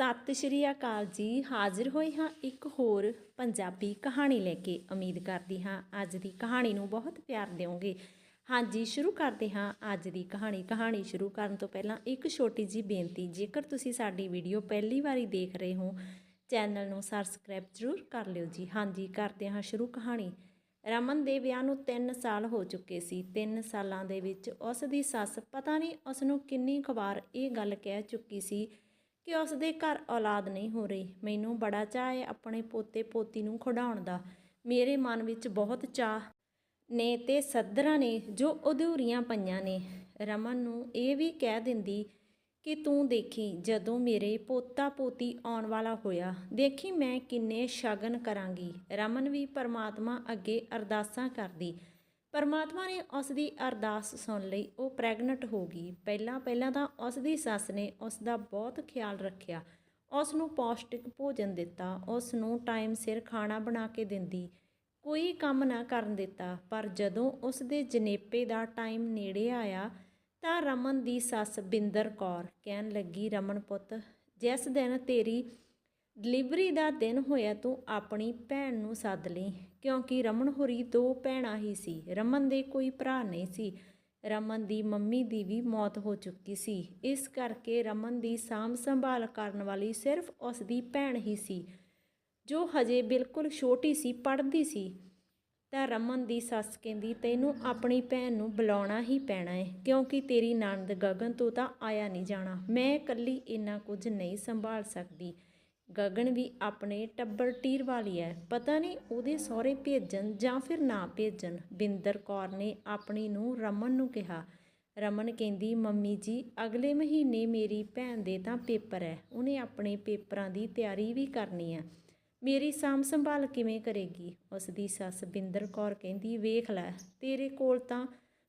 ਸਤਿ ਸ਼੍ਰੀ ਅਕਾਲ ਜੀ। ਹਾਜ਼ਰ ਹੋਏ ਹਾਂ ਇੱਕ ਹੋਰ ਪੰਜਾਬੀ ਕਹਾਣੀ ਲੈ ਕੇ। ਉਮੀਦ ਕਰਦੀ ਹਾਂ ਅੱਜ ਦੀ ਕਹਾਣੀ ਨੂੰ ਬਹੁਤ ਪਿਆਰ ਦਿਓਗੇ। ਹਾਂਜੀ, ਸ਼ੁਰੂ ਕਰਦੇ ਹਾਂ ਅੱਜ ਦੀ ਕਹਾਣੀ। ਕਹਾਣੀ ਸ਼ੁਰੂ ਕਰਨ ਤੋਂ ਪਹਿਲਾਂ ਇੱਕ ਛੋਟੀ ਜੀ ਬੇਨਤੀ। ਜੇਕਰ ਤੁਸੀਂ ਸਾਡੀ ਵੀਡੀਓ ਪਹਿਲੀ ਵਾਰੀ ਦੇਖ ਰਹੇ ਹੋ, ਚੈਨਲ ਨੂੰ ਸਬਸਕ੍ਰਾਈਬ ਜ਼ਰੂਰ ਕਰ ਲਿਓ ਜੀ। ਹਾਂਜੀ, ਕਰਦੇ ਹਾਂ ਸ਼ੁਰੂ ਕਹਾਣੀ। ਰਮਨ ਦੇ ਵਿਆਹ ਨੂੰ 3 ਸਾਲ ਹੋ ਚੁੱਕੇ ਸੀ। 3 ਸਾਲਾਂ ਦੇ ਵਿੱਚ ਉਸ ਦੀ ਸੱਸ ਪਤਾ ਨਹੀਂ ਉਸ ਨੂੰ ਕਿੰਨੀ ਕੁ ਵਾਰ ਇਹ ਗੱਲ ਕਹਿ ਚੁੱਕੀ ਸੀ ਕਿ ਉਸ ਦੇ ਘਰ ਔਲਾਦ ਨਹੀਂ ਹੋ ਰਹੀ। ਮੈਨੂੰ ਬੜਾ ਚਾਅ ਹੈ ਆਪਣੇ ਪੋਤੇ ਪੋਤੀ ਨੂੰ ਖਿਡਾਉਣ ਦਾ। ਮੇਰੇ ਮਨ ਵਿੱਚ ਬਹੁਤ ਚਾਅ ਨੇ ਤੇ ਸੱਦਰਾਂ ਨੇ ਜੋ ਅਧੂਰੀਆਂ ਪਈਆਂ ਨੇ। ਰਮਨ ਨੂੰ ਇਹ ਵੀ ਕਹਿ ਦਿੰਦੀ ਕਿ ਤੂੰ ਦੇਖੀ, ਜਦੋਂ ਮੇਰੇ ਪੋਤਾ ਪੋਤੀ ਆਉਣ ਵਾਲਾ ਹੋਇਆ, ਦੇਖੀ ਮੈਂ ਕਿੰਨੇ ਸ਼ਗਨ ਕਰਾਂਗੀ। ਰਮਨ ਵੀ ਪਰਮਾਤਮਾ ਅੱਗੇ ਅਰਦਾਸਾਂ ਕਰਦੀ। ਪਰਮਾਤਮਾ ਨੇ ਉਸ ਦੀ ਅਰਦਾਸ ਸੁਣ ਲਈ, ਉਹ ਪ੍ਰੈਗਨੈਂਟ ਹੋ ਗਈ। ਪਹਿਲਾਂ ਪਹਿਲਾਂ ਤਾਂ ਉਸ ਦੀ ਸੱਸ ਨੇ ਉਸ ਦਾ ਬਹੁਤ ਖਿਆਲ ਰੱਖਿਆ। ਉਸ ਨੂੰ ਪੌਸ਼ਟਿਕ ਭੋਜਨ ਦਿੱਤਾ। ਉਸ ਨੂੰ ਟਾਈਮ ਸਿਰ ਖਾਣਾ ਬਣਾ ਕੇ ਦਿੰਦੀ। ਕੋਈ ਕੰਮ ਨਾ ਕਰਨ ਦਿੱਤਾ, ਪਰ ਜਦੋਂ ਉਸ ਦੇ ਜਨੇਪੇ ਦਾ ਟਾਈਮ ਨੇੜੇ ਆਇਆ, ਤਾਂ ਰਮਨ ਦੀ ਸੱਸ ਬਿੰਦਰ ਕੌਰ ਕਹਿਣ ਲੱਗੀ, ਰਮਨ ਪੁੱਤ, ਜਿਸ ਦਿਨ ਤੇਰੀ ਡਿਲੀਵਰੀ ਦਾ ਦਿਨ ਹੋਇਆ ਤੂੰ ਆਪਣੀ ਭੈਣ ਨੂੰ ਸੱਦ ਲਈ, ਕਿਉਂਕਿ ਰਮਨ ਹੋਰੀ ਦੋ ਭੈਣਾਂ ਹੀ ਸੀ। ਰਮਨ ਦੇ ਕੋਈ ਭਰਾ ਨਹੀਂ ਸੀ। ਰਮਨ ਦੀ ਮੰਮੀ ਦੀ ਵੀ ਮੌਤ ਹੋ ਚੁੱਕੀ ਸੀ। ਇਸ ਕਰਕੇ ਰਮਨ ਦੀ ਸਾਂਭ ਸੰਭਾਲ ਕਰਨ ਵਾਲੀ ਸਿਰਫ ਉਸ ਦੀ ਭੈਣ ਹੀ ਸੀ, ਜੋ ਹਜੇ ਬਿਲਕੁਲ ਛੋਟੀ ਸੀ, ਪੜ੍ਹਦੀ ਸੀ। ਤਾਂ ਰਮਨ ਦੀ ਸੱਸ ਕਹਿੰਦੀ, ਤੈਨੂੰ ਆਪਣੀ ਭੈਣ ਨੂੰ ਬੁਲਾਉਣਾ ਹੀ ਪੈਣਾ ਹੈ ਕਿਉਂਕਿ ਤੇਰੀ ਨਣਦ ਗਗਨ ਤੋਂ ਤਾਂ ਆਇਆ ਨਹੀਂ ਜਾਣਾ। ਮੈਂ ਇਕੱਲੀ ਇੰਨਾ ਕੁਝ ਨਹੀਂ ਸੰਭਾਲ ਸਕਦੀ। ਗਗਨ ਵੀ ਆਪਣੇ ਟੱਬਰ ਟੀਰ ਵਾਲੀ ਹੈ। ਪਤਾ ਨਹੀਂ ਉਹਦੇ ਸਹੁਰੇ ਭੇਜਣ ਜਾਂ ਫਿਰ ਨਾ ਭੇਜਣ, ਬਿੰਦਰ ਕੌਰ ਨੇ ਆਪਣੀ ਨੂੰ ਰਮਨ ਨੂੰ ਕਿਹਾ। ਰਮਨ ਕਹਿੰਦੀ, ਮੰਮੀ ਜੀ, ਅਗਲੇ ਮਹੀਨੇ ਮੇਰੀ ਭੈਣ ਦੇ ਤਾਂ ਪੇਪਰ ਹੈ। ਉਹਨੇ ਆਪਣੇ ਪੇਪਰਾਂ ਦੀ ਤਿਆਰੀ ਵੀ ਕਰਨੀ ਹੈ। ਮੇਰੀ ਸਾਂਭ ਸੰਭਾਲ ਕਿਵੇਂ ਕਰੇਗੀ? ਉਸ ਦੀ ਸੱਸ ਬਿੰਦਰ ਕੌਰ ਕਹਿੰਦੀ, ਵੇਖ ਲੈ, ਤੇਰੇ ਕੋਲ ਤਾਂ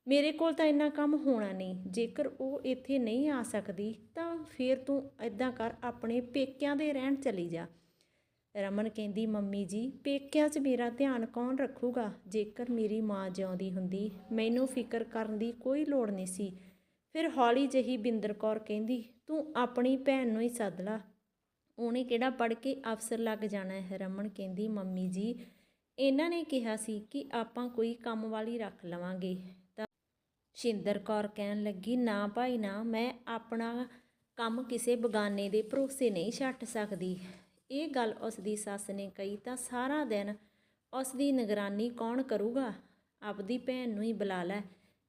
ਮੇਰੇ ਕੋਲ ਤਾਂ ਇੰਨਾ ਕੰਮ ਹੋਣਾ ਨਹੀਂ। ਜੇਕਰ ਉਹ ਇੱਥੇ ਨਹੀਂ ਆ ਸਕਦੀ, ਤਾਂ ਫਿਰ ਤੂੰ ਇਦਾਂ ਕਰ, ਆਪਣੇ ਪੇਕਿਆਂ ਦੇ ਰਹਿਣ ਚਲੀ ਜਾ। ਰਮਨ ਕਹਿੰਦੀ, ਮੰਮੀ ਜੀ, ਪੇਕਿਆਂ 'ਚ ਮੇਰਾ ਧਿਆਨ ਕੌਣ ਰੱਖੂਗਾ? ਜੇਕਰ ਮੇਰੀ ਮਾਂ ਜਿਉਂਦੀ ਹੁੰਦੀ, ਮੈਨੂੰ ਫਿਕਰ ਕਰਨ ਦੀ ਕੋਈ ਲੋੜ ਨਹੀਂ ਸੀ। ਫਿਰ ਹੌਲੀ ਜਹੀ ਬਿੰਦਰ ਕੌਰ ਕਹਿੰਦੀ, ਤੂੰ ਆਪਣੀ ਭੈਣ ਨੂੰ ਹੀ ਸੱਦ ਲਾ। ਉਹਨੇ ਕਿਹੜਾ ਪੜ੍ਹ ਕੇ ਅਫਸਰ ਲੱਗ ਜਾਣਾ ਹੈ? ਰਮਨ ਕਹਿੰਦੀ, ਮੰਮੀ ਜੀ, ਇਹਨਾਂ ਨੇ ਕਿਹਾ ਸੀ ਕਿ ਆਪਾਂ ਕੋਈ ਕੰਮ ਵਾਲੀ ਰੱਖ ਲਵਾਂਗੇ। ਸ਼ਿੰਦਰ ਕੌਰ ਕਹਿਣ ਲੱਗੀ, ਨਾ ਭਾਈ, ਨਾ, ਮੈਂ ਆਪਣਾ ਕੰਮ ਕਿਸੇ ਬਗਾਨੇ ਦੇ ਭਰੋਸੇ ਨਹੀਂ ਛੱਡ ਸਕਦੀ। ਇਹ ਗੱਲ ਉਸ ਦੀ ਸੱਸ ਨੇ ਕਹੀ ਤਾਂ ਸਾਰਾ ਦਿਨ ਉਸ ਦੀ ਨਿਗਰਾਨੀ ਕੌਣ ਕਰੂਗਾ? ਆਪਦੀ ਭੈਣ ਨੂੰ ਹੀ ਬੁਲਾ ਲੈ।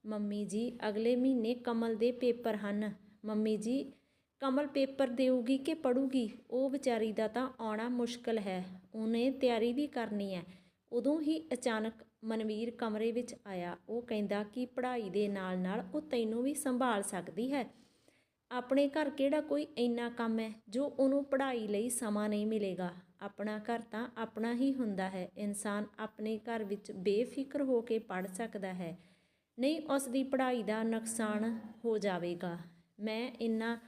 ਮੰਮੀ ਜੀ, ਅਗਲੇ ਮਹੀਨੇ ਕਮਲ ਦੇ ਪੇਪਰ ਹਨ। ਮੰਮੀ ਜੀ, ਕਮਲ ਪੇਪਰ ਦੇਊਗੀ ਕਿ ਪੜੂਗੀ ਉਹ ਵਿਚਾਰੀ ਦਾ ਤਾਂ ਆਉਣਾ ਮੁਸ਼ਕਲ ਹੈ। ਉਹਨੇ ਤਿਆਰੀ ਵੀ ਕਰਨੀ ਹੈ। ਉਦੋਂ ਹੀ ਅਚਾਨਕ ਮਨਵੀਰ ਕਮਰੇ ਵਿੱਚ ਆਇਆ। ਉਹ ਕਹਿੰਦਾ ਕਿ ਪੜ੍ਹਾਈ ਦੇ ਨਾਲ ਨਾਲ ਉਹ ਤੈਨੂੰ ਵੀ ਸੰਭਾਲ ਸਕਦੀ ਹੈ। ਆਪਣੇ ਘਰ ਕਿਹੜਾ ਕੋਈ ਇੰਨਾ ਕੰਮ ਹੈ ਜੋ ਉਹਨੂੰ ਪੜ੍ਹਾਈ ਲਈ ਸਮਾਂ ਨਹੀਂ ਮਿਲੇਗਾ? ਆਪਣਾ ਘਰ ਤਾਂ ਆਪਣਾ ਹੀ ਹੁੰਦਾ ਹੈ। ਇਨਸਾਨ ਆਪਣੇ ਘਰ ਵਿੱਚ ਬੇਫਿਕਰ ਹੋ ਕੇ ਪੜ੍ਹ ਸਕਦਾ ਹੈ। ਨਹੀਂ, ਉਸ ਦੀ ਪੜ੍ਹਾਈ ਦਾ ਨੁਕਸਾਨ ਹੋ ਜਾਵੇਗਾ। ਮੈਂ ਇੰਨਾ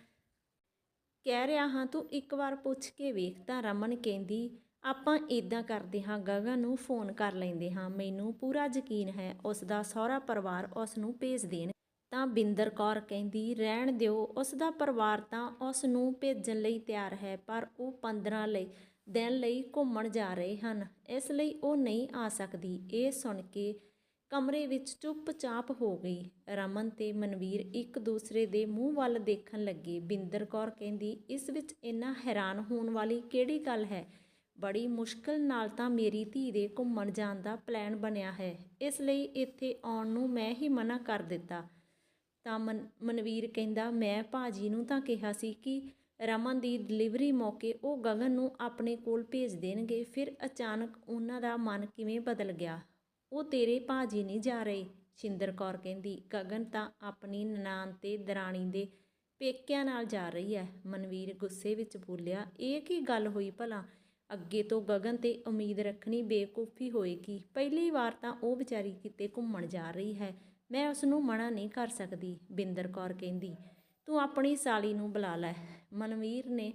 ਕਹਿ ਰਿਹਾ ਹਾਂ, ਤੂੰ ਇੱਕ ਵਾਰ ਪੁੱਛ ਕੇ ਵੇਖ ਤਾਂ ਰਮਨ ਕਹਿੰਦੀ ਆਪਾਂ ਇਦਾਂ ਕਰਦੇ ਹਾਂ, ਗਗਨ ਨੂੰ ਫੋਨ ਕਰ ਲੈਂਦੇ ਹਾਂ। ਮੈਨੂੰ ਪੂਰਾ ਯਕੀਨ ਹੈ ਉਸ ਦਾ ਸਹੁਰਾ ਪਰਿਵਾਰ ਉਸ ਨੂੰ ਭੇਜ ਦੇਣ। ਤਾਂ ਬਿੰਦਰ ਕੌਰ ਕਹਿੰਦੀ, ਰਹਿਣ ਦਿਓ ਉਸ ਦਾ ਪਰਿਵਾਰ ਤਾਂ ਉਸ ਨੂੰ ਭੇਜਣ ਲਈ ਤਿਆਰ ਹੈ, ਪਰ ਉਹ 15 ਲਈ, ਦਿਨ ਲਈ ਘੁੰਮਣ ਜਾ ਰਹੇ ਹਨ। ਇਸ ਲਈ ਉਹ ਨਹੀਂ ਆ ਸਕਦੀ। ਇਹ ਸੁਣ ਕੇ ਕਮਰੇ ਵਿੱਚ ਚੁੱਪਚਾਪ ਹੋ ਗਈ। ਰਮਨ ਤੇ ਮਨਵੀਰ ਇੱਕ ਦੂਸਰੇ ਦੇ ਮੂੰਹ ਵੱਲ ਦੇਖਣ ਲੱਗੇ। ਬਿੰਦਰ ਕੌਰ ਕਹਿੰਦੀ, ਇਸ ਵਿੱਚ ਇੰਨਾ ਹੈਰਾਨ ਹੋਣ ਵਾਲੀ ਕਿਹੜੀ ਗੱਲ ਹੈ? ਬੜੀ ਮੁਸ਼ਕਲ ਨਾਲ ਤਾਂ ਮੇਰੀ ਧੀ ਦੇ ਘੁੰਮਣ ਜਾਣ ਦਾ ਪਲਾਨ ਬਣਿਆ ਹੈ। ਇਸ ਲਈ ਇੱਥੇ ਆਉਣ ਨੂੰ ਮੈਂ ਹੀ ਮਨਾ ਕਰ ਦਿੱਤਾ। ਤਾਂ ਮਨ, ਮਨਵੀਰ ਕਹਿੰਦਾ, ਮੈਂ ਭਾਜੀ ਨੂੰ ਤਾਂ ਕਿਹਾ ਸੀ ਕਿ ਰਮਨ ਦੀ ਡਿਲੀਵਰੀ ਮੌਕੇ ਉਹ ਗਗਨ ਨੂੰ ਆਪਣੇ ਕੋਲ ਭੇਜ ਦੇਣਗੇ। ਫਿਰ ਅਚਾਨਕ ਉਹਨਾਂ ਦਾ ਮਨ ਕਿਵੇਂ ਬਦਲ ਗਿਆ? ਉਹ ਤੇਰੇ ਭਾਜੀ ਨਹੀਂ ਜਾ ਰਹੇ? ਸ਼ਿੰਦਰ ਕੌਰ ਕਹਿੰਦੀ, ਗਗਨ ਤਾਂ ਆਪਣੀ ਨਨਾਣ ਤੇ ਦਰਾਣੀ ਦੇ ਪੇਕਿਆਂ ਨਾਲ ਜਾ ਰਹੀ ਹੈ। ਮਨਵੀਰ ਗੁੱਸੇ ਵਿੱਚ ਬੋਲਿਆ, ਇਹ ਕੀ ਗੱਲ ਹੋਈ ਭਲਾ? ਅੱਗੇ ਤੋਂ ਗਗਨ ਤੇ ਉਮੀਦ ਰੱਖਣੀ ਬੇਕੂਫੀ ਹੋਏਗੀ। ਪਹਿਲੀ ਵਾਰ ਤਾਂ ਉਹ ਵਿਚਾਰੀ ਕਿਤੇ ਘੁੰਮਣ ਜਾ ਰਹੀ ਹੈ। ਮੈਂ ਉਸ ਨੂੰ ਮਨਾ ਨਹੀਂ ਕਰ ਸਕਦੀ, ਬਿੰਦਰ ਕੌਰ ਕਹਿੰਦੀ। ਤੂੰ ਆਪਣੀ ਸਾਲੀ ਨੂੰ ਬੁਲਾ ਲੈ। ਮਨਵੀਰ ਨੇ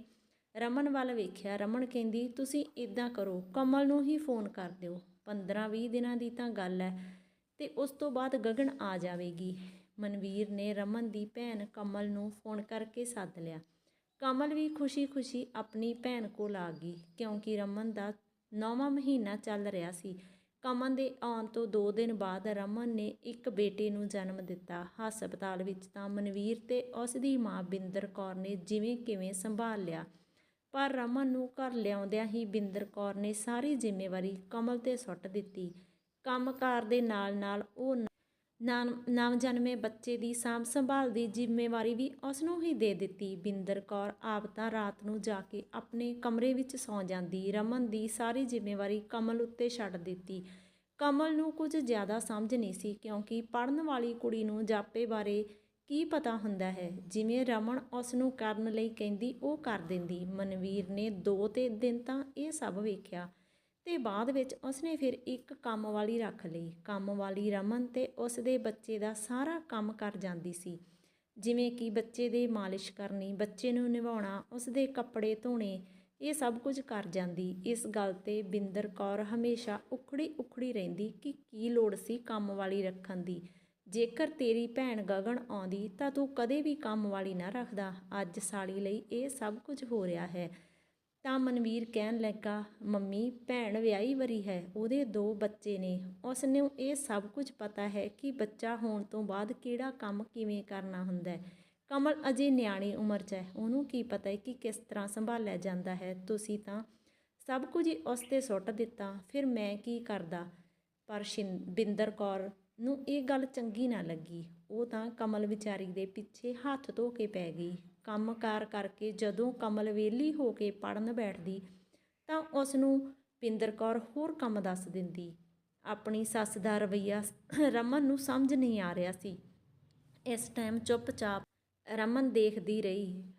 ਰਮਨ ਵੱਲ ਵੇਖਿਆ। ਰਮਨ ਕਹਿੰਦੀ, ਤੁਸੀਂ ਇਦਾਂ ਕਰੋ, ਕਮਲ ਨੂੰ ਹੀ ਫੋਨ ਕਰ ਦਿਓ। 15-20 ਦਿਨਾਂ ਦੀ ਤਾਂ ਗੱਲ ਹੈ ਤੇ ਉਸ ਤੋਂ ਬਾਅਦ ਗਗਨ ਆ ਜਾਵੇਗੀ। ਮਨਵੀਰ ਨੇ ਰਮਨ ਦੀ ਭੈਣ ਕਮਲ ਨੂੰ ਫੋਨ ਕਰਕੇ ਸੱਦ ਲਿਆ। ਕਮਲ ਵੀ ਖੁਸ਼ੀ-ਖੁਸ਼ੀ ਆਪਣੀ ਭੈਣ ਕੋਲ ਆ ਗਈ, ਕਿਉਂਕਿ ਰਮਨ ਦਾ ਨੌਵਾਂ ਮਹੀਨਾ ਚੱਲ ਰਿਹਾ ਸੀ। ਕਮਨ ਦੇ ਆਉਣ ਤੋਂ 2 ਦਿਨ ਬਾਅਦ ਰਮਨ ਨੇ ਇੱਕ ਬੇਟੇ ਨੂੰ ਜਨਮ ਦਿੱਤਾ। ਹਸਪਤਾਲ ਵਿੱਚ ਤਾਂ ਮਨਵੀਰ ਤੇ ਉਸ ਦੀ ਮਾਂ ਬਿੰਦਰ ਕੌਰ ਨੇ ਜਿਵੇਂ ਕਿਵੇਂ ਸੰਭਾਲ ਲਿਆ। ਪਰ ਰਮਨ ਨੂੰ ਘਰ ਲਿਆਉਂਦਿਆਂ ਹੀ ਬਿੰਦਰ ਕੌਰ ਨੇ ਸਾਰੀ ਜ਼ਿੰਮੇਵਾਰੀ ਕਮਲ ਤੇ ਸੁੱਟ ਦਿੱਤੀ। ਕੰਮਕਾਰ ਦੇ ਨਾਲ-ਨਾਲ ਉਹ ਨਾਮ ਨਵਜਨਮੇ ਬੱਚੇ ਦੀ ਸਾਂਭ ਸੰਭਾਲ ਦੀ ਜ਼ਿੰਮੇਵਾਰੀ ਵੀ ਉਸ ਨੂੰ ਹੀ ਦੇ ਦਿੱਤੀ। ਬਿੰਦਰ ਕੌਰ ਆਪ ਤਾਂ ਰਾਤ ਨੂੰ ਜਾ ਕੇ ਆਪਣੇ ਕਮਰੇ ਵਿੱਚ ਸੌਂ ਜਾਂਦੀ। ਰਮਨ ਦੀ ਸਾਰੀ ਜ਼ਿੰਮੇਵਾਰੀ ਕਮਲ ਉੱਤੇ ਛੱਡ ਦਿੱਤੀ। ਕਮਲ ਨੂੰ ਕੁਝ ਜ਼ਿਆਦਾ ਸਮਝ ਨਹੀਂ ਸੀ, ਕਿਉਂਕਿ ਪੜਨ ਵਾਲੀ ਕੁੜੀ ਨੂੰ ਜਾਪੇ ਬਾਰੇ ਕੀ ਪਤਾ ਹੁੰਦਾ ਹੈ? ਜਿਵੇਂ ਰਮਨ ਉਸ ਨੂੰ ਕਰਨ ਲਈ ਕਹਿੰਦੀ, ਉਹ ਕਰ ਦਿੰਦੀ। ਮਨਵੀਰ ਨੇ ਦੋ ਤੇ ਦਿਨ ਤਾਂ ਇਹ ਸਭ ਵੇਖਿਆ। ਤੇ ਬਾਅਦ ਵਿੱਚ ਉਸਨੇ ਫਿਰ ਇੱਕ ਕੰਮ ਵਾਲੀ ਰੱਖ ਲਈ। ਕੰਮ ਵਾਲੀ ਰਮਨ ਤੇ ਉਸ ਦੇ ਬੱਚੇ ਦਾ ਸਾਰਾ ਕੰਮ ਕਰ ਜਾਂਦੀ ਸੀ। ਜਿਵੇਂ ਕਿ ਬੱਚੇ ਦੇ ਮਾਲਿਸ਼ ਕਰਨੀ, ਬੱਚੇ ਨੂੰ ਨਿਭਾਉਣਾ ਉਸ ਦੇ ਕੱਪੜੇ ਧੋਣੇ, ਇਹ ਸਭ ਕੁਝ ਕਰ ਜਾਂਦੀ। ਇਸ ਗੱਲ ਤੇ ਬਿੰਦਰ ਕੌਰ ਹਮੇਸ਼ਾ ਉਖੜੀ ਉਖੜੀ ਰਹਿੰਦੀ ਕਿ ਕੀ ਲੋੜ ਸੀ ਕੰਮ ਵਾਲੀ ਰੱਖਣ ਦੀ। ਜੇਕਰ ਤੇਰੀ ਭੈਣ ਗਗਨ ਆਉਂਦੀ ਤਾਂ ਤੂੰ ਕਦੇ ਵੀ ਕੰਮ ਵਾਲੀ ਨਾ ਰੱਖਦਾ। ਅੱਜ ਸਾਲੀ ਲਈ ਇਹ ਸਭ ਕੁਝ ਹੋ ਰਿਹਾ ਹੈ। ਤਾਂ ਮਨਵੀਰ ਕਹਿਣ ਲੱਗਾ, ਮੰਮੀ, ਭੈਣ ਵਿਆਹੀ ਵਰੀ ਹੈ, ਉਹਦੇ ਦੋ ਬੱਚੇ ਨੇ। ਉਸ ਨੂੰ ਇਹ ਸਭ ਕੁਝ ਪਤਾ ਹੈ ਕਿ ਬੱਚਾ ਹੋਣ ਤੋਂ ਬਾਅਦ ਕਿਹੜਾ ਕੰਮ ਕਿਵੇਂ ਕਰਨਾ ਹੁੰਦਾ ਹੈ। ਕਮਲ ਅਜੇ ਨਿਆਣੀ ਉਮਰ 'ਚ ਹੈ। ਉਹਨੂੰ ਕੀ ਪਤਾ ਹੈ ਕਿ ਕਿਸ ਤਰ੍ਹਾਂ ਸੰਭਾਲਿਆ ਜਾਂਦਾ ਹੈ। ਤੁਸੀਂ ਤਾਂ ਸਭ ਕੁਝ ਉਸ ਤੇ ਸੁੱਟ ਦਿੱਤਾ। ਫਿਰ ਮੈਂ ਕੀ ਕਰਦਾ? ਪਰ ਸ਼ਿੰ, ਬਿੰਦਰ ਕੌਰ ਨੂੰ ਇਹ ਗੱਲ ਚੰਗੀ ਨਾ ਲੱਗੀ। ਉਹ ਤਾਂ ਕਮਲ ਵਿਚਾਰੀ ਦੇ ਪਿੱਛੇ ਹੱਥ ਧੋ ਕੇ ਪੈ ਗਈ। ਕੰਮਕਾਰ ਕਰਕੇ ਜਦੋਂ ਕਮਲ ਵੇਲੀ ਹੋ ਕੇ ਪੜਨ ਬੈਠਦੀ, ਤਾਂ ਉਸ ਨੂੰ ਪਿੰਦਰ ਕੌਰ ਹੋਰ ਕੰਮ ਦੱਸ ਦਿੰਦੀ। ਆਪਣੀ ਸੱਸ ਦਾ ਰਵਈਆ ਰਮਨ ਨੂੰ ਸਮਝ ਨਹੀਂ ਆ ਰਿਹਾ ਸੀ। ਇਸ ਟਾਈਮ ਚੁੱਪਚਾਪ ਰਮਨ ਦੇਖਦੀ ਰਹੀ।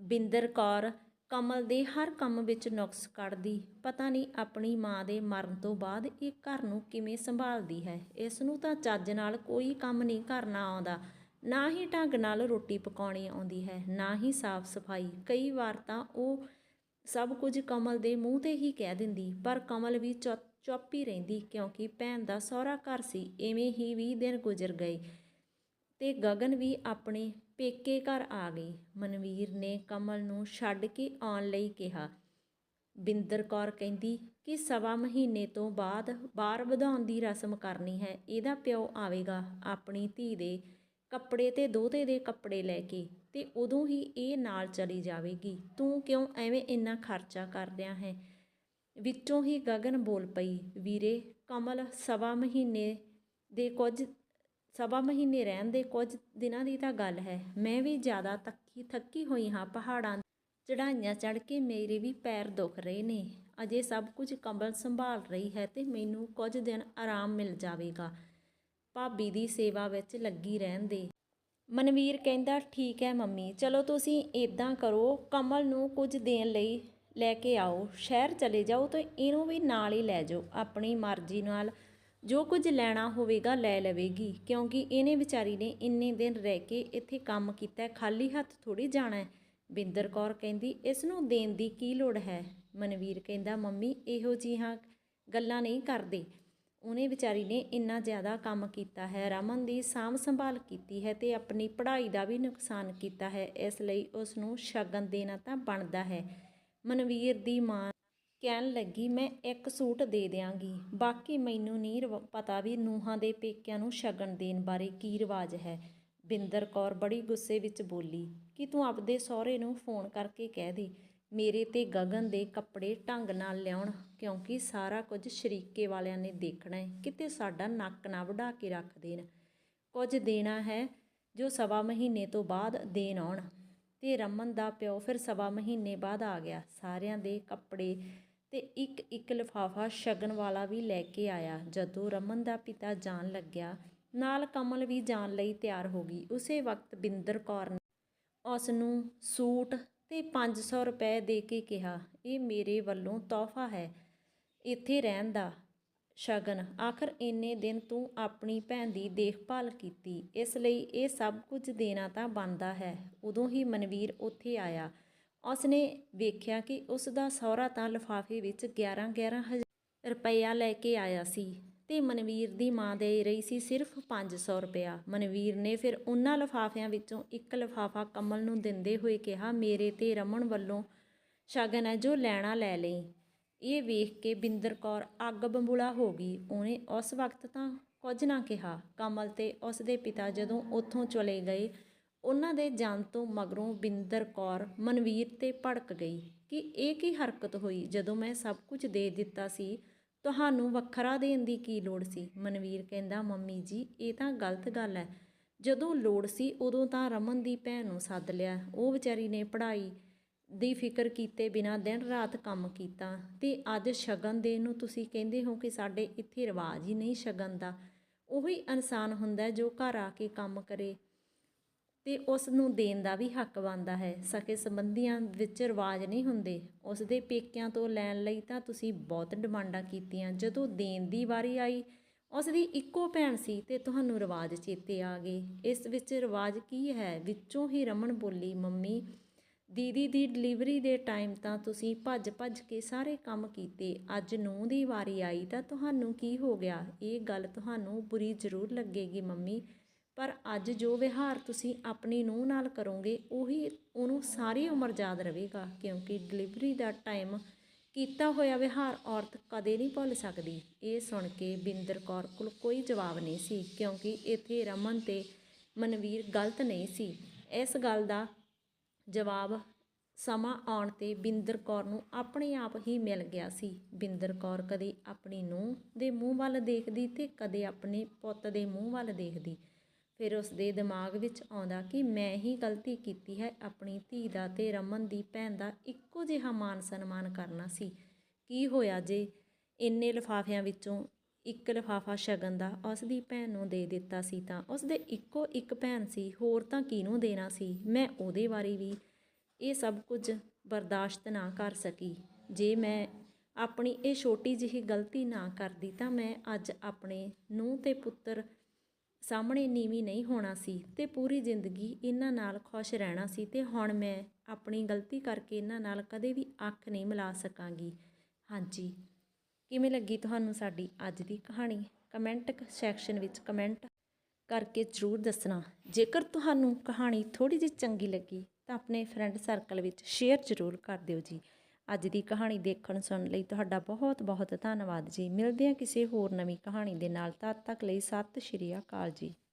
ਬਿੰਦਰ ਕੌਰ ਕਮਲ ਦੇ ਹਰ ਕੰਮ ਵਿੱਚ ਨੁਕਸ ਕੱਢਦੀ। ਪਤਾ ਨਹੀਂ ਆਪਣੀ ਮਾਂ ਦੇ ਮਰਨ ਤੋਂ ਬਾਅਦ ਇਹ ਘਰ ਨੂੰ ਕਿਵੇਂ ਸੰਭਾਲਦੀ ਹੈ। ਇਸ ਨੂੰ ਤਾਂ ਚੱਜ ਨਾਲ ਕੋਈ ਕੰਮ ਨਹੀਂ ਕਰਨਾ ਆਉਂਦਾ। ਨਾ ਹੀ ਢੰਗ ਨਾਲ ਰੋਟੀ ਪਕਾਉਣੀ ਆਉਂਦੀ ਹੈ, ਨਾ ਹੀ ਸਾਫ਼ ਸਫ਼ਾਈ। ਕਈ ਵਾਰ ਤਾਂ ਉਹ ਸਭ ਕੁਝ ਕਮਲ ਦੇ ਮੂੰਹ ਤੇ ਹੀ ਕਹਿ ਦਿੰਦੀ, ਪਰ ਕਮਲ ਵੀ ਚੁੱਪ ਚੁੱਪ ਹੀ ਰਹਿੰਦੀ ਕਿਉਂਕਿ ਭੈਣ ਦਾ ਸਹੁਰਾ ਘਰ ਸੀ, ਐਵੇਂ ਹੀ 20 ਦਿਨ ਗੁਜ਼ਰ ਗਏ ਤੇ ਗਗਨ ਵੀ ਆਪਣੇ ਪੇਕੇ ਘਰ ਆ ਗਈ। ਮਨਵੀਰ ਨੇ ਕਮਲ ਨੂੰ ਛੱਡ ਕੇ ਆਉਣ ਲਈ ਕਿਹਾ। ਬਿੰਦਰ ਕੌਰ ਕਹਿੰਦੀ ਕਿ ਸਵਾ ਮਹੀਨੇ ਤੋਂ ਬਾਅਦ ਬਾਹਰ ਵਧਾਉਣ ਦੀ ਰਸਮ ਕਰਨੀ ਹੈ, ਇਹਦਾ ਪਿਓ ਆਵੇਗਾ, ਆਪਣੀ ਧੀ ਦੇ ਕੱਪੜੇ ਤੇ ਦੋਤੇ ਦੇ ਕੱਪੜੇ ਲੈ ਕੇ ਤੇ ਉਦੋਂ ਹੀ ਇਹ ਨਾਲ ਚਲੀ ਜਾਵੇਗੀ। ਤੂੰ ਕਿਉਂ ਐਵੇਂ ਇੰਨਾ ਖਰਚਾ ਕਰ ਰਿਹਾ ਹੈ? ਵਿੱਚੋਂ ਹੀ ਗਗਨ ਬੋਲ ਪਈ, ਵੀਰੇ, ਕਮਲ ਸਵਾ ਮਹੀਨੇ ਦੇ ਕੁਝ, ਸਵਾ ਮਹੀਨੇ ਰਹਿਣ ਦੇ ਕੁਝ ਦਿਨਾਂ ਦੀ ਤਾਂ ਗੱਲ ਹੈ। ਮੈਂ ਵੀ ਜ਼ਿਆਦਾ ਤੱਕੀ ਥੱਕੀ ਹੋਈ ਹਾਂ, ਪਹਾੜਾਂ ਚੜਾਈਆਂ ਚੜ ਕੇ ਮੇਰੇ ਵੀ ਪੈਰ ਦੁਖ ਰਹੇ ਨੇ। ਅਜੇ ਸਭ ਕੁਝ ਕਮਲ ਸੰਭਾਲ ਰਹੀ ਹੈ ਤੇ ਮੈਨੂੰ ਕੁਝ ਦਿਨ ਆਰਾਮ ਮਿਲ ਜਾਵੇਗਾ। ਭਾਬੀ ਦੀ ਸੇਵਾ ਵਿੱਚ ਲੱਗੀ ਰਹਿਣ ਦੇ ਮਨਵੀਰ ਕਹਿੰਦਾ, ਠੀਕ ਹੈ ਮੰਮੀ, ਚਲੋ ਤੁਸੀਂ ਇਦਾਂ ਕਰੋ, ਕਮਲ ਨੂੰ ਕੁਝ ਦੇਣ ਲਈ ਲੈ ਕੇ ਆਓ। ਸ਼ਹਿਰ ਚਲੇ ਜਾਓ ਤੇ ਇਹਨੂੰ ਵੀ ਨਾਲ ਹੀ ਲੈ ਜਾਓ। ਆਪਣੀ ਮਰਜ਼ੀ ਨਾਲ ਜੋ ਕੁਝ ਲੈਣਾ ਹੋਵੇਗਾ ਲੈ ਲਵੇਗੀ, ਕਿਉਂਕਿ ਇਹਨੇ ਵਿਚਾਰੀ ਨੇ ਇੰਨੇ ਦਿਨ ਰਹਿ ਕੇ ਇੱਥੇ ਕੰਮ ਕੀਤਾ, ਖਾਲੀ ਹੱਥ ਥੋੜੀ ਜਾਣਾ ਹੈ। ਬਿੰਦਰ ਕੌਰ ਕਹਿੰਦੀ, ਇਸ ਨੂੰ ਦੇਣ ਦੀ ਕੀ ਲੋੜ ਹੈ? ਮਨਵੀਰ ਕਹਿੰਦਾ, ਮੰਮੀ, ਇਹੋ ਜਿਹੀਆਂ ਗੱਲਾਂ ਨਹੀਂ ਕਰਦੇ। ਉਹਨੇ ਵਿਚਾਰੀ ਨੇ ਇੰਨਾ ਜ਼ਿਆਦਾ ਕੰਮ ਕੀਤਾ ਹੈ, ਰਮਨ ਦੀ ਸਾਂਭ ਸੰਭਾਲ ਕੀਤੀ ਹੈ ਤੇ ਆਪਣੀ ਪੜ੍ਹਾਈ ਦਾ ਵੀ ਨੁਕਸਾਨ ਕੀਤਾ ਹੈ, ਇਸ ਲਈ ਉਸ ਨੂੰ ਸ਼ਗਨ ਦੇਣਾ ਤਾਂ ਬਣਦਾ ਹੈ। ਮਨਵੀਰ ਦੀ ਮਾਂ ਕਹਿਣ ਲੱਗੀ, ਮੈਂ ਇੱਕ ਸੂਟ ਦੇ ਦਿਆਂਗੀ। ਬਾਕੀ ਮੈਨੂੰ ਨਹੀਂ ਰਵ- ਪਤਾ ਵੀ ਨੂਹਾਂ ਦੇ ਪੇਕਿਆਂ ਨੂੰ ਸ਼ਗਨ ਦੇਣ ਬਾਰੇ ਕੀ ਰਿਵਾਜ ਹੈ। ਬਿੰਦਰ ਕੌਰ ਬੜੀ ਗੁੱਸੇ ਵਿੱਚ ਬੋਲੀ, ਕਿ ਤੂੰ ਆਪਦੇ ਸਹੁਰੇ ਨੂੰ ਫੋਨ ਕਰਕੇ ਕਹਿ ਦੇ? ਮੇਰੇ ਤੇ ਗਗਨ ਦੇ ਕੱਪੜੇ ਢੰਗ ਨਾਲ ਲਿਆਉਣ, ਕਿਉਂਕਿ ਸਾਰਾ ਕੁਝ ਸ਼ਰੀਕੇ ਵਾਲਿਆਂ ਨੇ ਦੇਖਣਾ ਹੈ ਕਿਤੇ ਸਾਡਾ ਨੱਕ ਨਾ ਵਢਾ ਕੇ ਰੱਖ ਦੇਣ। ਕੁਝ ਦੇਣਾ ਹੈ ਜੋ ਸਵਾ ਮਹੀਨੇ ਤੋਂ ਬਾਅਦ ਦੇਣ ਆਉਣ। ਤੇ ਰਮਨ ਦਾ ਪਿਓ ਫਿਰ ਸਵਾ ਮਹੀਨੇ ਬਾਅਦ ਆ ਗਿਆ। ਸਾਰਿਆਂ ਦੇ ਕੱਪੜੇ ਤੇ ਇੱਕ ਇੱਕ ਲਿਫਾਫਾ ਸ਼ਗਨ ਵਾਲਾ ਵੀ ਲੈ ਕੇ ਆਇਆ। ਜਦੋਂ ਰਮਨ ਦਾ ਪਿਤਾ ਜਾਣ ਲੱਗਿਆ, ਨਾਲ ਕਮਲ ਵੀ ਜਾਣ ਲਈ ਤਿਆਰ ਹੋ ਗਈ। ਉਸੇ ਵਕਤ ਬਿੰਦਰ ਕੌਰ ਨੇ ਉਸ ਨੂੰ ਸੂਟ ਤੇ 500 ਰੁਪਏ ਦੇ ਕੇ ਕਿਹਾ, ਇਹ ਮੇਰੇ ਵੱਲੋਂ ਤੋਹਫਾ ਹੈ, ਇੱਥੇ ਰਹਿਣ ਦਾ। ਸ਼ਗਨ, ਆਖਰ ਇੰਨੇ ਦਿਨ ਤੂੰ ਆਪਣੀ ਭੈਣ ਦੀ ਦੇਖਭਾਲ ਕੀਤੀ, ਇਸ ਲਈ ਇਹ ਸਭ ਕੁਝ ਦੇਣਾ ਤਾਂ ਬਣਦਾ ਹੈ। ਉਦੋਂ ਹੀ ਮਨਵੀਰ ਉੱਥੇ ਆਇਆ। ਉਸਨੇ ਵੇਖਿਆ ਕਿ ਉਸ ਦਾ ਸਹੁਰਾ ਤਾਂ ਲਿਫਾਫੇ ਵਿੱਚ 11 11 ਹਜ਼ਾਰ ਰੁਪਈਆ ਲੈ ਕੇ ਆਇਆ ਸੀ। ਤੇ ਮਨਵੀਰ ਦੀ ਮਾਂ ਦੇ ਰਹੀ ਸੀ ਸਿਰਫ 500 ਰੁਪਇਆ। ਮਨਵੀਰ ਨੇ ਫਿਰ ਉਹਨਾਂ ਲਿਫਾਫਿਆਂ ਵਿੱਚੋਂ ਇੱਕ ਲਿਫਾਫਾ ਕਮਲ ਨੂੰ ਦਿੰਦੇ ਹੋਏ ਕਿਹਾ, ਮੇਰੇ ਤੇ ਰਮਨ ਵੱਲੋਂ ਸ਼ਗਨ ਹੈ ਜੋ ਲੈਣਾ ਲੈ ਲਈ। ਇਹ ਵੇਖ ਕੇ ਬਿੰਦਰ ਕੌਰ ਅੱਗ ਬੰਬੂਲਾ ਹੋ ਗਈ। ਉਹਨੇ ਉਸ ਵਕਤ ਤਾਂ ਕੁਝ ਨਾ ਕਿਹਾ। ਕਮਲ ਤੇ ਉਸ ਦੇ ਪਿਤਾ ਜਦੋਂ ਉੱਥੋਂ ਚਲੇ ਗਏ ਉਹਨਾਂ ਦੇ ਜਾਣ ਤੋਂ ਮਗਰੋਂ ਬਿੰਦਰ ਕੌਰ ਮਨਵੀਰ ਤੇ ਭੜਕ ਗਈ ਕਿ ਇਹ ਕੀ ਹਰਕਤ ਹੋਈ? ਜਦੋਂ ਮੈਂ ਸਭ ਕੁਝ ਦੇ ਦਿੱਤਾ ਸੀ ਤੁਹਾਨੂੰ ਵੱਖਰਾ ਦੇਣ ਦੀ ਕੀ ਲੋੜ ਸੀ? ਮਨਵੀਰ ਕਹਿੰਦਾ, ਮੰਮੀ ਜੀ, ਇਹ ਤਾਂ ਗਲਤ ਗੱਲ ਹੈ। ਜਦੋਂ ਲੋੜ ਸੀ, ਉਦੋਂ ਤਾਂ ਰਮਨ ਦੀ ਭੈਣ ਨੂੰ ਸੱਦ ਲਿਆ। ਉਹ ਵਿਚਾਰੀ ਨੇ ਪੜ੍ਹਾਈ ਦੀ ਫਿਕਰ ਕੀਤੇ ਬਿਨਾ ਦਿਨ ਰਾਤ ਕੰਮ ਕੀਤਾ। ਤੇ ਅੱਜ ਸ਼ਗਨ ਦੇਣ ਨੂੰ ਤੁਸੀਂ ਕਹਿੰਦੇ ਹੋ ਕਿ ਸਾਡੇ ਇੱਥੇ ਰਿਵਾਜ ਹੀ ਨਹੀਂ ਸ਼ਗਨ ਦਾ। ਉਹੀ ਇਨਸਾਨ ਹੁੰਦਾ ਜੋ ਘਰ ਆ ਕੇ ਕੰਮ ਕਰੇ। ਤੇ ਉਸ ਨੂੰ ਦੇਣ ਦਾ ਵੀ ਹੱਕ ਬਣਦਾ ਹੈ। ਸਕੇ ਸੰਬੰਧੀਆਂ ਵਿੱਚ ਰਿਵਾਜ ਨਹੀਂ ਹੁੰਦੇ। ਉਸ ਦੇ ਪੇਕਿਆਂ ਤੋਂ ਲੈਣ ਲਈ ਤਾਂ ਤੁਸੀਂ ਬਹੁਤ ਡਿਮਾਂਡਾਂ ਕੀਤੀਆਂ। ਜਦੋਂ ਦੇਣ ਦੀ ਵਾਰੀ ਆਈ, ਉਸ ਦੀ ਇੱਕੋ ਭੈਣ ਸੀ ਤੇ ਤੁਹਾਨੂੰ ਰਿਵਾਜ ਚੇਤੇ ਆ ਗਏ। ਇਸ ਵਿੱਚ ਰਿਵਾਜ ਕੀ ਹੈ? ਵਿੱਚੋਂ ਹੀ ਰਮਨ ਬੋਲੀ, ਮੰਮੀ, ਦੀਦੀ ਦੀ ਡਿਲੀਵਰੀ ਦੇ ਟਾਈਮ ਤਾਂ ਤੁਸੀਂ ਭੱਜ ਭੱਜ ਕੇ ਸਾਰੇ ਕੰਮ ਕੀਤੇ। ਅੱਜ ਨੂੰ ਦੀ ਵਾਰੀ ਆਈ ਤਾਂ ਤੁਹਾਨੂੰ ਕੀ ਹੋ ਗਿਆ? ਇਹ ਗੱਲ ਤੁਹਾਨੂੰ ਬੁਰੀ ਜ਼ਰੂਰ ਲੱਗੇਗੀ, ਮੰਮੀ। ਪਰ ਅੱਜ ਜੋ ਵਿਹਾਰ ਤੁਸੀਂ ਆਪਣੀ ਨੂੰਹ ਨਾਲ ਕਰੋਗੇ, ਉਹੀ ਉਹਨੂੰ ਸਾਰੀ ਉਮਰ ਯਾਦ ਰਹੇਗਾ, ਕਿਉਂਕਿ ਡਿਲੀਵਰੀ ਦਾ ਟਾਈਮ ਕੀਤਾ ਹੋਇਆ ਵਿਹਾਰ ਔਰਤ ਕਦੇ ਨਹੀਂ ਭੁੱਲ ਸਕਦੀ। ਇਹ ਸੁਣ ਕੇ ਬਿੰਦਰ ਕੌਰ ਕੋਲ ਕੋਈ ਜਵਾਬ ਨਹੀਂ ਸੀ, ਕਿਉਂਕਿ ਇੱਥੇ ਰਮਨ ਤੇ ਮਨਵੀਰ ਗਲਤ ਨਹੀਂ ਸੀ। ਇਸ ਗੱਲ ਦਾ ਜਵਾਬ ਸਮਾਂ ਆਉਣ ਤੇ ਬਿੰਦਰ ਕੌਰ ਨੂੰ ਆਪਣੇ ਆਪ ਹੀ ਮਿਲ ਗਿਆ ਸੀ। ਬਿੰਦਰ ਕੌਰ ਕਦੇ ਆਪਣੀ ਨੂੰਹ ਦੇ ਮੂੰਹ ਵੱਲ ਦੇਖਦੀ ਤੇ ਕਦੇ ਆਪਣੇ ਪੁੱਤ ਦੇ ਮੂੰਹ ਵੱਲ ਦੇਖਦੀ। ਫਿਰ ਉਸ ਦੇ ਦਿਮਾਗ ਵਿੱਚ ਆਉਂਦਾ ਕਿ ਮੈਂ ਹੀ ਗਲਤੀ ਕੀਤੀ ਹੈ, ਆਪਣੀ ਧੀ ਦਾ ਤੇ ਰਮਨ ਦੀ ਭੈਣ ਦਾ ਇੱਕੋ ਜਿਹਾ ਮਾਨ ਸਨਮਾਨ ਕਰਨਾ ਸੀ। ਕੀ ਹੋਇਆ ਜੇ ਇੰਨੇ ਲਿਫਾਫਿਆਂ ਵਿੱਚੋਂ ਇੱਕ ਲਿਫਾਫਾ ਸ਼ਗਨ ਦਾ ਉਸ ਦੀ ਭੈਣ ਨੂੰ ਦੇ ਦਿੱਤਾ ਸੀ ਤਾਂ ਉਸ ਦੇ ਇੱਕੋ ਇੱਕ ਭੈਣ ਸੀ, ਹੋਰ ਤਾਂ ਕਿਹਨੂੰ ਦੇਣਾ ਸੀ? ਮੈਂ ਉਹਦੇ ਬਾਰੇ ਵੀ ਇਹ ਸਭ ਕੁਝ ਬਰਦਾਸ਼ਤ ਨਾ ਕਰ ਸਕੀ। ਜੇ ਮੈਂ ਆਪਣੀ ਇਹ ਛੋਟੀ ਜਿਹੀ ਗਲਤੀ ਨਾ ਕਰਦੀ ਤਾਂ ਮੈਂ ਅੱਜ ਆਪਣੇ ਨੂੰਹ ਤੇ ਪੁੱਤਰ ਸਾਹਮਣੇ ਨੀਵੀਂ ਨਹੀਂ ਹੋਣਾ ਸੀ ਤੇ ਪੂਰੀ ਜ਼ਿੰਦਗੀ ਇਹਨਾਂ ਨਾਲ ਖੁਸ਼ ਰਹਿਣਾ ਸੀ ਤੇ ਹੁਣ ਮੈਂ ਆਪਣੀ ਗਲਤੀ ਕਰਕੇ ਇਹਨਾਂ ਨਾਲ ਕਦੇ ਵੀ ਅੱਖ ਨਹੀਂ ਮਿਲਾ ਸਕਾਂਗੀ। ਹਾਂਜੀ। ਕਿਵੇਂ ਲੱਗੀ ਤੁਹਾਨੂੰ ਸਾਡੀ ਅੱਜ ਦੀ ਕਹਾਣੀ? ਕਮੈਂਟ ਸੈਕਸ਼ਨ ਵਿੱਚ ਕਮੈਂਟ ਕਰਕੇ ਜ਼ਰੂਰ ਦੱਸਣਾ। ਜੇਕਰ ਤੁਹਾਨੂੰ ਕਹਾਣੀ ਥੋੜੀ ਜਿਹੀ ਚੰਗੀ ਲੱਗੀ ਤਾਂ ਆਪਣੇ ਫਰੈਂਡ ਸਰਕਲ ਵਿੱਚ ਸ਼ੇਅਰ ਜ਼ਰੂਰ ਕਰ ਦਿਓ ਜੀ। ਅੱਜ ਦੀ ਕਹਾਣੀ ਦੇਖਣ ਸੁਣਨ ਲਈ ਤੁਹਾਡਾ ਬਹੁਤ ਬਹੁਤ ਧੰਨਵਾਦ ਜੀ। ਮਿਲਦੇ ਹਾਂ ਕਿਸੇ ਹੋਰ ਨਵੀਂ ਕਹਾਣੀ ਦੇ ਨਾਲ। ਤਦ ਤੱਕ ਲਈ ਸਤਿ ਸ਼੍ਰੀ ਅਕਾਲ ਜੀ।